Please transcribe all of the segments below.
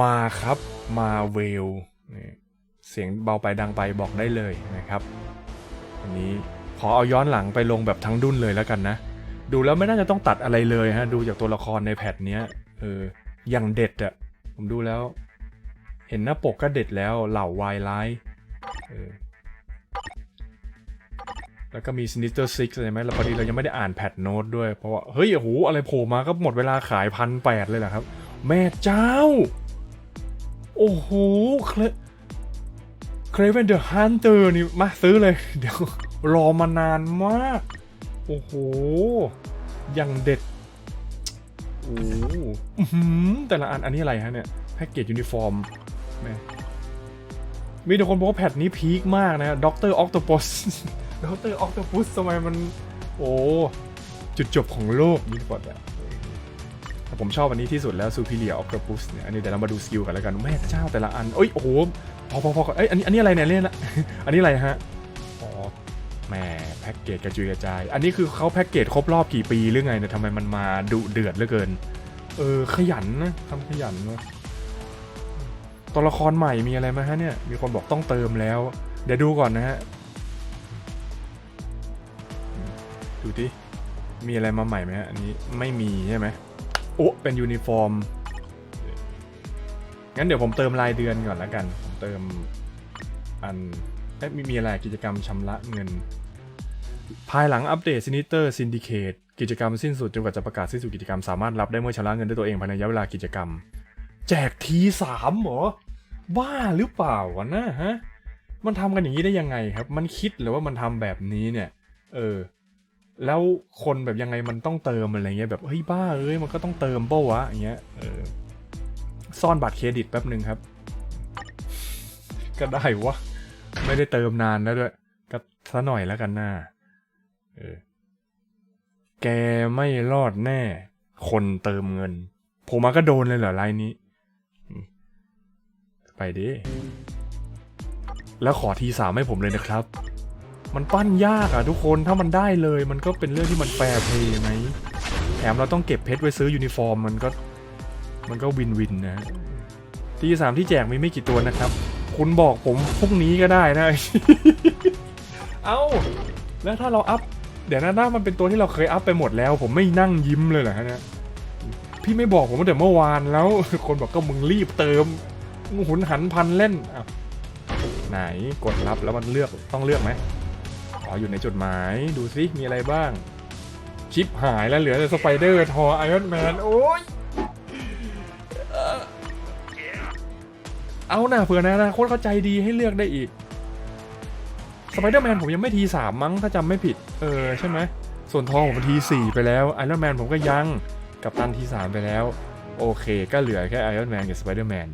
มาครับมาเวลนี่เสียงเบาไปดังไปบอกได้เลยนะครับอันนี้ขอเอาย้อนหลังไปลงแบบทั้งดุนเลยแล้วกันนะ ดูแล้วไม่น่าจะต้องตัดอะไรเลยฮะดูจากตัวละครในแพทเนี้ยเอออย่างเด็ดอะผมดูแล้ว เห็นหน้าปกก็เด็ดแล้วเหล่าวายไลท์เออแล้วก็มี Sinister Six ใช่ไหมแล้วพอดีเรายังไม่ได้อ่านแพทโน้ตด้วย เพราะว่า เฮ้ยโอ้โหอะไรโผล่มาก็หมดเวลาขายพันแปดเลยเหรอครับ แม่เจ้า โอ้โหเคลเครเวนเดอะฮันเตอร์นี่มาซื้อเลย เดี๋ยวรอมานานมาก โอ้โห อย่างเด็ด โอ้โหอื้อแต่ละอันอันนี้อะไรฮะเนี่ย แพ็กเกจยูนิฟอร์มแม่มีแต่คนบอกว่าแพทนี้พีคมากนะด็อกเตอร์ออกโตปัสด็อกเตอร์ออกโตปัสทำไมมัน โอ้ จุดจบของโลกนี่ก่อนอะแต่ ผมชอบอันนี้ที่สุดแล้ว Superior Octopus เนี่ยอันนี้เดี๋ยวเรามาดูสกิลกันแล้วกันแม่เจ้าแต่ละอันเอ้ยโอ้โหพอพอพอก่อนเอ้ยอันนี้อันนี้อะไรเนี่ยเนี่ยนะอันนี้อะไรฮะอ๋อแหมแพ็กเกจกระจุยกระจาย อันนี้คือเขาแพ็กเกจครบรอบกี่ปีหรือไงเนี่ยทำไมมันมาดุเดือดเหลือเกิน เออขยันนะทำขยันเนะตัวละครใหม่มีอะไรไหมฮะเนี่ยมีคนบอกต้องเติมแล้ว เดี๋ยวดูก่อนนะฮะดูดิมีอะไรมาใหม่ไหมฮะอันนี้ไม่มีใช่ไหม โอ้เป็นยูนิฟอร์ม งั้นเดี๋ยวผมเติมรายเดือนก่อนแล้วกัน ผมเติมอันเอ๊ะมีมีอะไรกิจกรรมชำระเงิน ภายหลังอัปเดต Sinister Syndicate กิจกรรมสิ้นสุดจนกว่าจะประกาศสิ้นสุดกิจกรรมสามารถรับได้เมื่อชำระเงินด้วยตัวเองภายในระยะเวลากิจกรรม แจกทีสามเหรอ บ้าหรือเปล่าวะนะฮะ มันทำกันอย่างนี้ได้ยังไงครับ มันคิดหรือว่ามันทำแบบนี้เนี่ย เออ แล้วคนแบบยังไงมันต้องเติมอะไรเงี้ยแบบเฮ้ยบ้าเอ้ยมันก็ต้องเติมเป้าวะอย่างเงี้ยเออซ่อนบัตรเครดิตแป๊บหนึ่งครับ ก็ได้วะไม่ได้เติมนานแล้วด้วย ก็ซะหน่อยแล้วกันหน้าเออแกไม่รอดแน่ คนเติมเงิน ผมมาก็โดนเลยเหรอไลน์นี้ ไปดิแล้วขอทีสามให้ผมเลยนะครับ มันปั้นยากอะทุกคนถ้ามันได้เลย มันก็เป็นเรื่องที่มันแฟร์เพย์ไหมแถมเราต้องเก็บเพชรไว้ซื้อยูนิฟอร์มมันก็มันก็วินวินนะทีสามที่แจกมีไม่กี่ตัวนะครับ คุณบอกผมพรุ่งนี้ก็ได้นะ เอ้า แล้วถ้าเราอัพ เดี๋ยวนะหน้ามันเป็นตัวที่เราเคยอัพไปหมดแล้ว ผมไม่นั่งยิ้มเลยเหรอฮะเนี่ยพี่ไม่บอกผมตั้งแต่เมื่อวานแล้ว คนบอกก็มึงรีบเติมมึงหุนหันพันเล่นอ้าวไหนกดรับแล้วมันเลือกต้องเลือกไหม อ๋ออยู่ในจดหมายดูซิมีอะไรบ้าง ชิปหายแล้วเหลือแต่สไปเดอร์ทอไอรอนแมนโอ้ยเอาหน่าเผื่อนะนะโคตรเข้าใจดีให้เลือกได้อีกสไปเดอร์แมนผมยังไม่ทีสามมั้งถ้าจำไม่ผิด เออใช่ไหมส่วนทองผมทีสี่ไปแล้วไอรอนแมนผมก็ยังกับตันทีสามไปแล้ว โอเค ก็เหลือแค่ไอรอนแมนกับสไปเดอร์แมน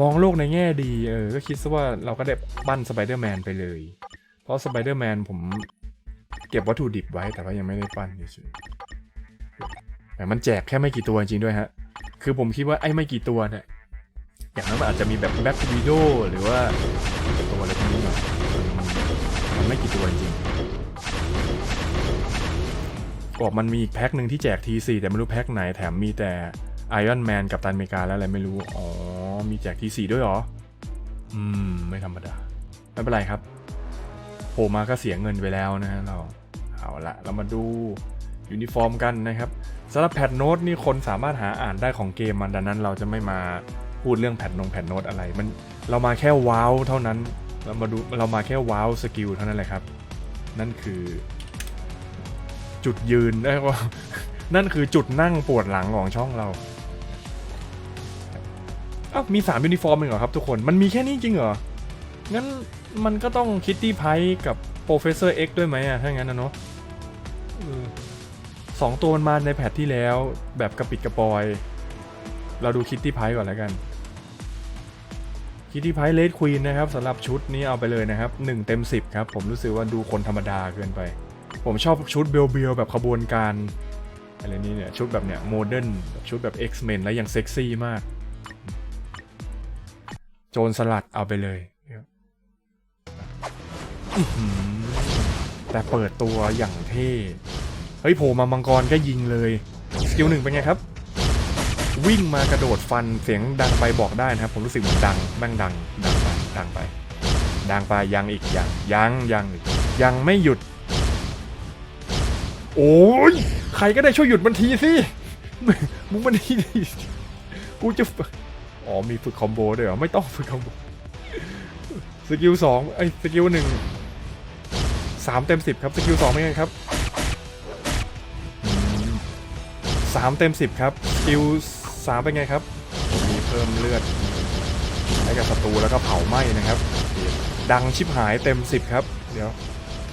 มองโลกในแง่ดีเออก็คิดซะว่าเราก็ได้ปั้นสไปเดอร์แมนไปเลย เพราะสไปเดอร์แมนผมเก็บวัตถุดิบไว้แต่ว่ายังไม่ได้ปั้นเฉยๆแต่มันแจกแค่ไม่กี่ตัวจริงด้วยฮะ คือผมคิดว่าไอ้ไม่กี่ตัวเนี่ยอย่างนั้นมันอาจจะมีแบบแบ็ควีโดหรือว่าตัวอะไรพวกนี้หน่อยมันไม่กี่ตัวจริงบอกมันมีอีกแพ็คหนึ่งที่แจกทีสี่แต่ไม่รู้แพ็คไหนแถมมีแต่ไอรอนแมนกับตันเมกาแล้วอะไรไม่รู้ อ๋อ มีแจกทีสี่ด้วยเหรอ อืม ไม่ธรรมดา ไม่เป็นไรครับ โผล่มาก็เสียเงินไปแล้วนะฮะเราเอาละเรามาดูยูนิฟอร์มกันนะครับสำหรับแพทโน้ตนี่คนสามารถหาอ่านได้ของเกมมันดังนั้นเราจะไม่มาพูดเรื่องแพทนงแพทโน้ตอะไรมันเรามาแค่ว้าวเท่านั้นเรามาดูเรามาแค่ว้าวสกิลเท่านั้นแหละครับ นั่นคือ จุดยืนได้ว่านั่นคือจุดนั่งปวดหลังของช่องเราอ้าวมี3ยูนิฟอร์มเองเหรอครับทุกคนมันมีแค่นี้จริงเหรอ งั้นมันก็ต้องคิตตี้ไพกับโปรเฟสเซอร์เอ็กด้วยไหมอะถ้างั้นนะเนาะเออสองตัวมันมาในแพทที่แล้วแบบกระปิดกระปอย เราดูคิตตี้ไพก่อนแล้วกันคิตตี้ไพเลดควีนนะครับสำหรับชุดนี้เอาไปเลยนะครับ 1 เต็ม 10 ครับ ผมรู้สึกว่าดูคนธรรมดาเกินไป ผมชอบชุดเบลเบลแบบขบวนการอะไรนี้เนี่ย ชุดแบบเนี้ยโมเดิร์นชุดแบบ X-Men แล้วยังเซ็กซี่มาก โจรสลัดเอาไปเลยอื้อหือ แต่เปิดตัวอย่างเท่ เฮ้ยโผล่มามังกรก็ยิงเลย สกิลหนึ่งเป็นไงครับ วิ่งมากระโดดฟันเสียงดังไปบอกได้นะครับ ผมรู้สึกเหมือนดังแม่งดัง ดังไปดังไป ดังไปยังอีกยังยังยังยังไม่หยุด โอ้ยใครก็ได้ช่วยหยุดมันทีสิมึงมันทีดิกูจะฝึกอ๋อมีฝึกคอมโบด้วยเหรอไม่ต้องฝึกคอมโบสกิลสองไอ้สกิลหนึ่ง สามเต็มสิบครับสกิลสองเป็นไงครับอืมสามเต็มสิบครับสกิลสามเป็นไงครับ มีเพิ่มเลือดให้กับศัตรูแล้วก็เผาไหม้นะครับ ดังชิบหายเต็มสิบครับ เดี๋ยว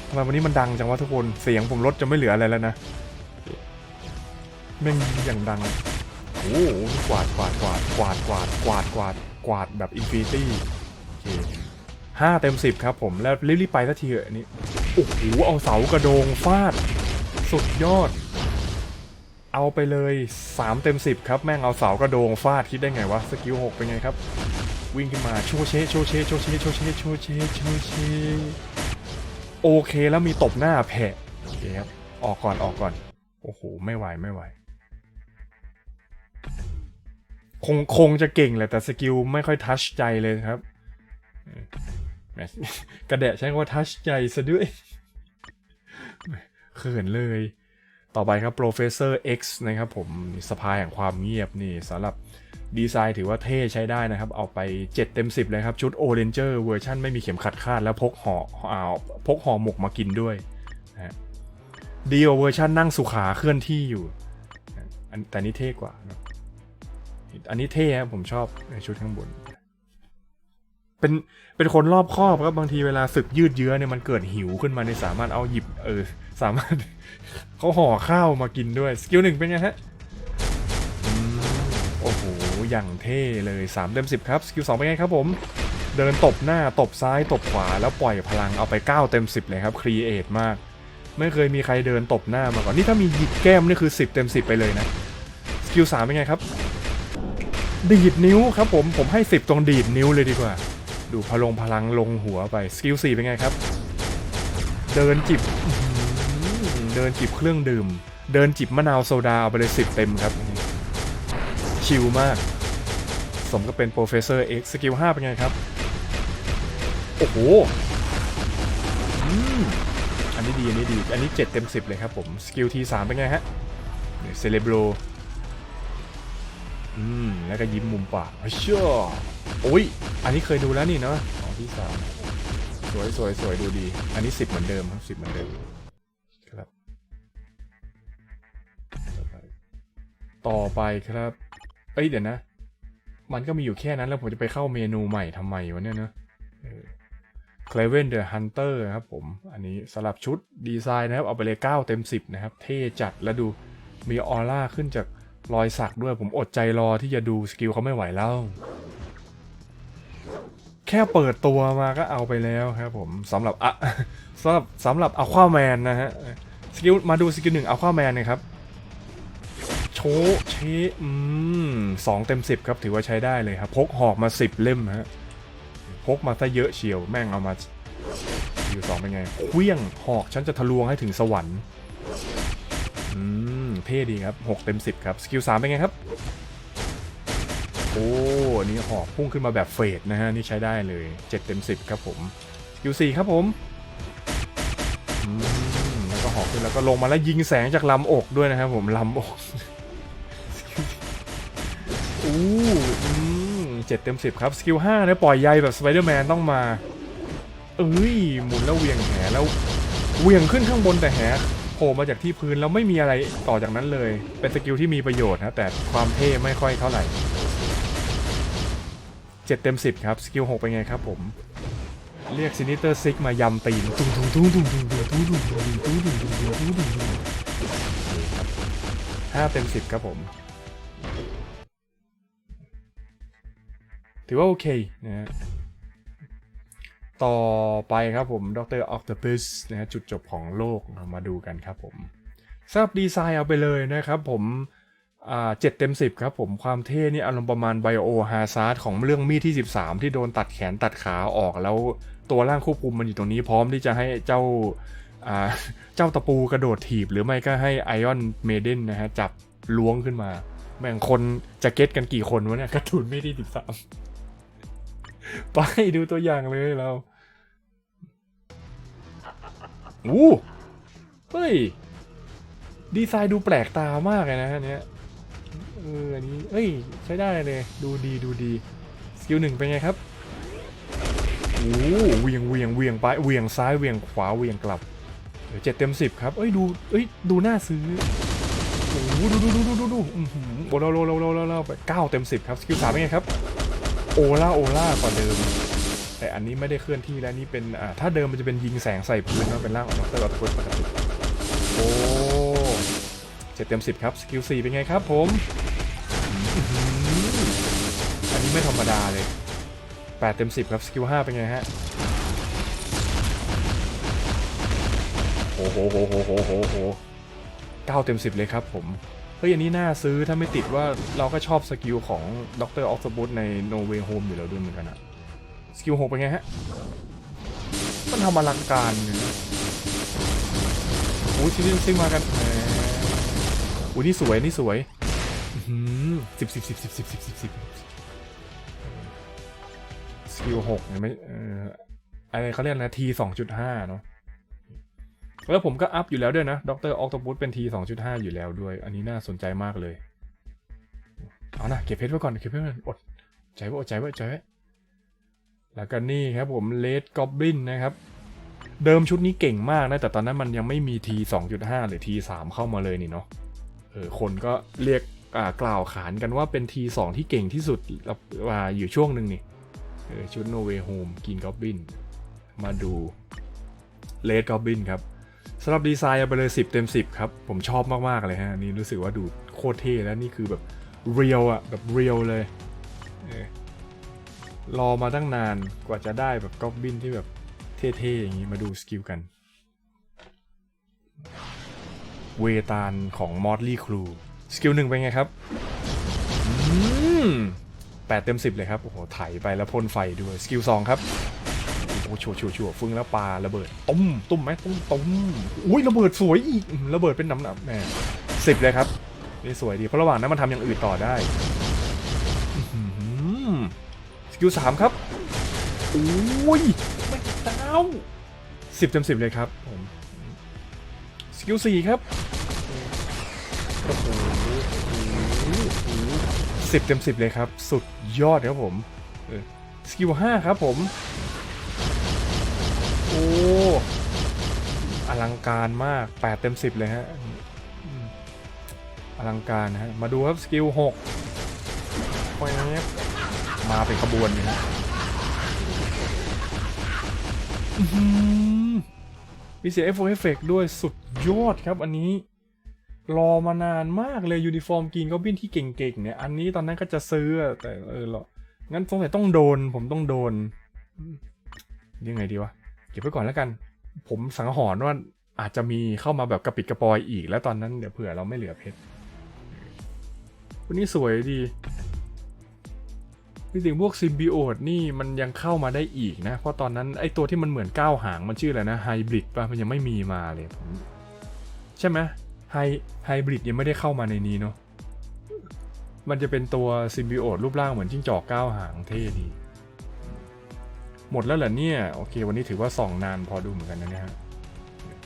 ทำไมวันนี้มันดังจังวะทุกคนเสียงผมลดจะไม่เหลืออะไรแล้วนะแม่งอย่างดังโอ้โหกวาดกวาดกวาดกวาดกวาดกวาดกวาดกวาดแบบอินฟินิตี้โอเคห้าเต็มสิบครับผมแล้วรีบๆไปสักทีเถอะอันนี้ โอ้โหเอาเสากระโดงฟาด สุดยอด เอาไปเลยสามเต็มสิบครับ แม่งเอาเสากระโดงฟาดคิดได้ไงวะ สกิลหกเป็นไงครับ วิ่งขึ้นมาโชเชโชเชโชเชโชเชโชเชโชเชโอเคแล้วมีตบหน้าแผะโอเคครับออกก่อนออกก่อน โอ้โห ไม่ไหวไม่ไหวคงคงจะเก่งแหละแต่สกิลไม่ค่อยทัชใจเลยครับ กระแดะใช้คำว่าทัชใจซะด้วยเขินเลย ต่อไปครับ Professor X นะครับผมสภาแห่งความเงียบนี่สำหรับดีไซน์ถือว่าเท่ใช้ได้นะครับ เอาไป 7 เต็ม 10 เลยครับ ชุด o r a n g e r เวอร์ชันไม่มีเข็มขัดคาดแล้วพกห่ออาพกห่อหมกมากินด้วยนะฮะดีกว่าเวอร์ชันนั่งสุขาเคลื่อนที่อยู่ อันแต่นี่เท่กว่า อันนี้เท่ครับผมชอบในชุดข้างบน เป็นเป็นคนรอบคอบครับบางทีเวลาศึกยืดเยื้อเนี่ยมันเกิดหิวขึ้นมาในยสามารถเอาหยิบเออสามารถเขาห่อข้าวมากินด้วยสกิลหนึ่งเป็นไงฮะอโอ้โหอย่างเท่เลย3เต็ม10 ครับสกิล2เป็นไงครับผมเดินตบหน้าตบซ้ายตบขวาแล้วปล่อยพลังเอาไป 9 เต็ม 10 เลยครับครีเอทมาก ไม่เคยมีใครเดินตบหน้ามาก่อนนี่ถ้ามีหยิกแก้มนี่คือ 10 เต็ม 10 ไปเลยนะสกิล3เป็นไงครับ ดีดนิ้วครับผมผมให้ 10 ตรงดีดนิ้วเลยดีกว่า ดูพลงพลังลงหัวไป สกิล4เป็นไงครับ เดินจิบ เดินจิบเครื่องดื่ม เดินจิบมะนาวโซดาเอาไปเลย10เต็มครับ ชิลมาก สมกับเป็น Professor X สกิล5เป็นไงครับ โอ้โหอันนี้ดี อันนี้ดี อันนี้7เต็ม10เลยครับผม สกิลที3เป็นไงฮะเซเลบโรอืม แล้วก็ยิ้มมุมปากเชื่อ อุ้ย อันนี้เคยดูแล้วนี่เนาะของที่สามสวยสวยสวยดูดี อันนี้สิบเหมือนเดิมครับสิบเหมือนเดิมครับ ต่อไปครับ เอ้ยเดี๋ยวนะ มันก็มีอยู่แค่นั้นแล้วผมจะไปเข้าเมนูใหม่ทำไมวะเนี่ยเนอะเคลเวนเดอะฮันเตอร์ครับผม อันนี้สลับชุดดีไซน์นะครับ เอาไปเลย 9 เต็ม 10 นะครับ เท่จัดแล้วดูมีออร่าขึ้นจากรอยสักด้วยผมอดใจรอที่จะดูสกิลเขาไม่ไหวแล้ว แค่เปิดตัวมาก็เอาไปแล้วครับผมสำหรับอะสำหรับสำหรับอควาแมนนะฮะสกิลมาดูสกิลหนึ่งอควาแมนนะครับโชว์เชอืมสองเต็มสิบครับถือว่าใช้ได้เลยครับ พกหอกมาสิบเล่มฮะพกมาซะเยอะเชียวแม่งเอามาอยู่สองเป็นไงเคลี้ยงหอกฉันจะทะลวงให้ถึงสวรรค์อืมเท่ดีครับ6เต็ม10ครับสกิล3เป็นไงครับ อ้อันนี่หอกพุ่งขึ้นมาแบบเฟดนะฮะ นี่ใช้ได้เลย 7 เต็ม 10 ครับผม สกิล4ครับผมมแล้วก็หอกขึ้นแล้วก็ลงมาแล้วยิงแสงจากลำอกด้วยนะครับผมลำอกอู้เจ็ดเต็มสิบครับ สกิลห้าเนี่ยปล่อยใยแบบสไปเดอร์แมนต้องมา เอ้ย หมุนแล้วเวียงแหแล้วเวียงขึ้นข้างบนแต่แหโผล่มาจากที่พื้นแล้วไม่มีอะไรต่อจากนั้นเลย เป็นสกิลที่มีประโยชน์นะแต่ความเท่ไม่ค่อยเท่าไหร่ เจ็ดเต็มสิบครับ สกิลหกเป็นไงครับผม เรียกซินิเตอร์ซิกมายำตีนตุ้งตุ้งตุ้งตุ้งตุ้งตุ้งตุ้งตุ้งตุ้งตุ้งตุ้งตุ้งตุ้งตุ้งตุ้งตุ้งห้าเต็มสิบครับผม ถือว่าโอเคนะฮะต่อไปครับผมดรออ t ต p u s นะฮะจุดจบของโลกมาดูกันครับผมสำหรับดีไซน์เอาไปเลยนะครับผม อ่าเจ็ดเต็มสิบครับผมความเท่นี่อารมณ์ประมาณไบโอฮาซาร์ดของเรื่องมีดที่ 13 ที่โดนตัดแขนตัดขาออกแล้วตัวร่างควบคุมมันอยู่ตรงนี้พร้อมที่จะให้เจ้าอ่าเจ้าตะปูกระโดดถีบ หรือไม่ก็ให้ไอออนเมเดนนะฮะจับล้วงขึ้นมา แม่งคนจะเก็ตกันกี่คนวะเนี่ยกร์ตูนไม่ได้สิบสามไปดูตัวอย่างเลยเราอู้เฮ้ย ดีไซน์ดูแปลกตามากเลยนะอันเนี้ย เอออันนี้เอ้ย ใช้ได้เลย ดูดีดูดี สกิลหนึ่งเป็นไงครับโอ้เหวียงเวียงเวียงไปเวียงซ้ายเวียงขวาเวียงกลับเจ็ดเต็มสิบครับ เอ้ยดูเอ้ยดูน่าซื้อโอ้โหดูดูดูดูดูดูอื้อหือโอ้โลโลโลโลโลโลไปเก้าเต็มสิบครับสกิลสามเป็นไงครับโอล่าโอล่ากว่าเดิม แต่อันนี้ไม่ได้เคลื่อนที่แล้วนี่เป็นอ่าถ้าเดิมมันจะเป็นยิงแสงใส่พื้นนะเป็นร่างของดรอัตพุทปกติโอ้เจ็ดเต็มสิบครับสกิลสี่เป็นไงครับผม อันนี้ไม่ธรรมดาเลยแปดเต็มสิบครับ สกิลห้าเป็นไงฮะโอ้โหโหโหโหโหโหเก้าเต็มสิบเลยครับผม เฮ้ย อันนี้น่าซื้อถ้าไม่ติดว่าเราก็ชอบสกิลของดรออฟสบูตใน No Way Home อยู่แล้วด้วยเหมือนกันอะสกิลหกเป็นไงฮะ มันทำอลังการอยู่นะโอ้ยชิ้นนี้ซิ่งมากันโอ้ยนี่สวย นี่สวย สิบสิบสิบสิบสิบสิบสิบสิบสกิลหกเห็นไหมเอ่ออะไรเขาเรียกนะทีสองจุดห้าเนาะแล้วผมก็อัพอยู่แล้วด้วยนะด็อกเตอร์ออกต p ุ s เป็นทีสองจุดห้าอยู่แล้วด้วย อันนี้น่าสนใจมากเลย เอานะเก็บเพชรไว้ก่อนเก็บเพชรไว้อดใจไว้อดใจไว้ใจไว้แล้วก็นี่ครับผมเลดกอบบินนะครับ เดิมชุดนี้เก่งมากนะ แต่ตอนนั้นมันยังไม่มีทีสองจุดห้าหรือทีสามเข้ามาเลยนี่เนาะเออคนก็เรียก กล่าวขานกันว่าเป็นทีสองที่เก่งที่สุดว่าอยู่ช่วงหนึ่งนี่ชุดโนเวโฮมกินกอบบิน มาดูเลดกอบบินครับสำหรับดีไซน์เอาไปเลย 10 เต็ม 10 ครับ ผมชอบมาก ๆ เลยฮะนี่รู้สึกว่าดูโคตรเท่แล้วนี่คือแบบเรียลอะแบบเรียลเลยเอรอมาตั้งนานกว่าจะได้แบบกอบบินที่แบบเท่ๆ อย่างนี้มาดูสกิลกัน เวตาลของมอดลี่ครู สกิลหนึ่งเป็นไงครับแปดเต็มสิบเลยครับโอ้โหไถไปแล้วพ่นไฟด้วยสกิลสองครับโอ้ชัวชัวชัวฟึ่งแล้วปลาระเบิดตุ้มตุ้มไหมตุ้มตุ้มอุ้ยระเบิดสวยอีกระเบิดเป็นหนำหนำแหมสิบเลยครับนี่สวยดีเพราะระหว่างนั้นมันทำอย่างอื่นต่อได้สกิลสามครับโอ้ยไม่เต้าสิบเต็มสิบเลยครับผมสกิลสี่ครับ สิบเต็มสิบเลยครับ สุดยอดครับผมสกิลห้าครับผม โอ้อลังการมาก8เต็ม10เลยฮะอลังการนะฮะ มาดูครับสกิล6แว๊บมาเป็นขบวนเลยฮะมีเสียงเอฟเฟกด้วยสุดยอดครับอันนี้ รอมานานมากเลยยูนิฟอร์มกินก็บินที่เก่งๆเนี่ย อันนี้ตอนนั้นก็จะซื้อแต่เออหรองั้นสงสัยต้องโดน ผมต้องโดน ยังไงดีวะ เก็บไว้ก่อนแล้วกัน ผมสังหรณ์ว่าอาจจะมีเข้ามาแบบกระปิดกระปอยอีก แล้วตอนนั้นเดี๋ยวเผื่อเราไม่เหลือเพชรวันนี้สวยดีจริงๆพวกซิมบิโอตนี่มันยังเข้ามาได้อีกนะ เพราะตอนนั้นไอตัวที่มันเหมือนก้าวหางมันชื่ออะไรนะไฮบริดป่ะ มันยังไม่มีมาเลยผมใช่ไหม ไฮไฮบริดยังไม่ได้เข้ามาในนี้เนาะมันจะเป็นตัวซิมบิโอตรูปร่างเหมือนจิ้งจอกก้าวหางเท่ดี หมดแล้วเหรอเนี่ย โอเค วันนี้ถือว่าส่องนานพอดูเหมือนกันนะเนี่ยฮะ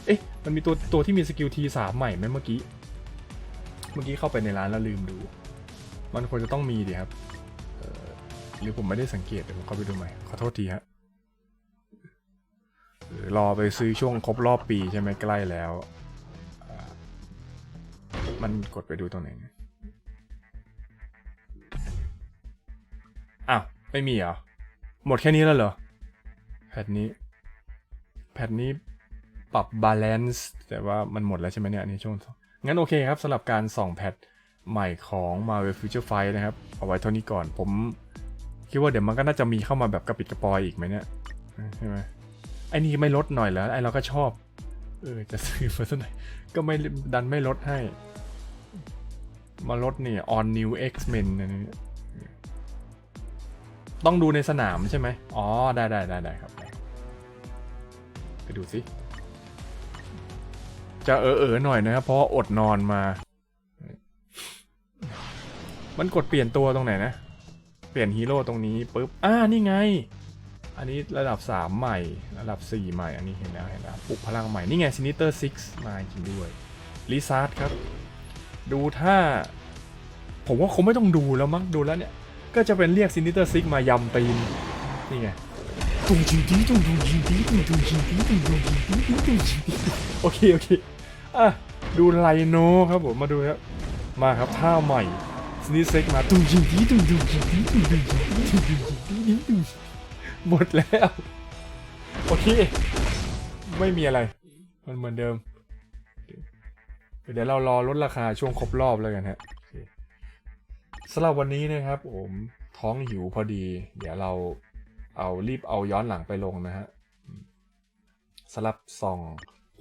เอ๊ะ มันมีตัวตัวที่มีสกิลทีสามใหม่ไหมเมื่อกี้ เมื่อกี้เข้าไปในร้านแล้วลืมดู มันควรจะต้องมีดิครับหรือผมไม่ได้สังเกตเดี๋ยวผมเข้าไปดูใหม่ ขอโทษทีฮะเออรอไปซื้อช่วงครบรอบปีใช่ไหมใกล้แล้ว มันกดไปดูตรงไหนอ้าว ไม่มีเหรอ หมดแค่นี้แล้วเหรอ แพทนี้ แพทนี้ปรับบาลานซ์แต่ว่ามันหมดแล้วใช่ไหมเนี่ยอันนี้ช่วง งั้นโอเคครับสำหรับการส่องแพทใหม่ของ Marvel Future Fight นะครับ เอาไว้เท่านี้ก่อนผม คิดว่าเดี๋ยวมันก็น่าจะมีเข้ามาแบบกระปิดกระปอยอีกไหมเนี่ยใช่ไหมไอ้นี่ไม่ลดหน่อยแล้วไอ้เราก็ชอบ เออจะซื้อมาสักหน่อยก็ไม่ดันไม่ลดให้ มาลดเนี่ย on new X-Men อันนี้ต้องดูในสนามใช่ไหมอ๋อ ได้ได้ได้ได้ครับ ไปดูสิ จะเออเออหน่อยนะครับ เพราะอดนอนมา มันกดเปลี่ยนตัวตรงไหนนะ เปลี่ยนฮีโร่ตรงนี้ปุ๊บ อ่า นี่ไง อันนี้ระดับ 3 ใหม่ ระดับ 4 ใหม่ อันนี้เห็นแล้วเห็นแล้วปลุกพลังใหม่ นี่ไงซินิเตอร์6มาจริงด้วยลิซาร์ดครับ ดูถ้า ผมว่าคงไม่ต้องดูแล้วมั้งดูแล้วเนี่ย ก็จะเป็นเรียกซินิเตอร์6มายำตีนนี่ไงตุ้งจิงดีตุ้งตุ้งจิงดีตุ้งตุ้งจิงดีตุ้งตุ้งจิงดีตุ้งตุ้งจิงดีโอเคโอเคอะดูไลโนครับผมมาดูครับมาครับท่าใหม่สนิเซ็กมาตุ้งจิงดีตุ้งตุ้งจิงดีตุ้งตุ้งจิงดีตุ้งตุ้งจิงดีตุ้งหมดแล้วโอเคไม่มีอะไร มันเหมือนเดิม เดี๋ยวเรารอลดราคาช่วงครบรอบแล้วกันฮะสำหรับวันนี้นะครับ ผมท้องหิวพอดี เดี๋ยวเราเอารีบเอาย้อนหลังไปลงนะฮะสำหรับส่อง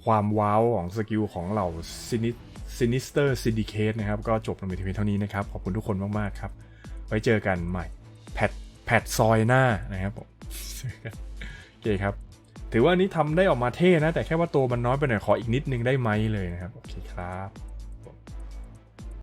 ความว้าวของสกิลของเหล่าซินิซินิสเตอร์ซินดิเคทนะครับ ก็จบลงไปที่เพียงเท่านี้นะครับ ขอบคุณทุกคนมาก ๆ ครับ ไว้เจอกันใหม่ แพทแพทซอยหน้านะครับผมโอเคครับ ถือว่านี้ทำได้ออกมาเท่นะ แต่แค่ว่าตัวมันน้อยไปหน่อยขออีกนิดนึงได้ไหมเลยนะครับ โอเคครับ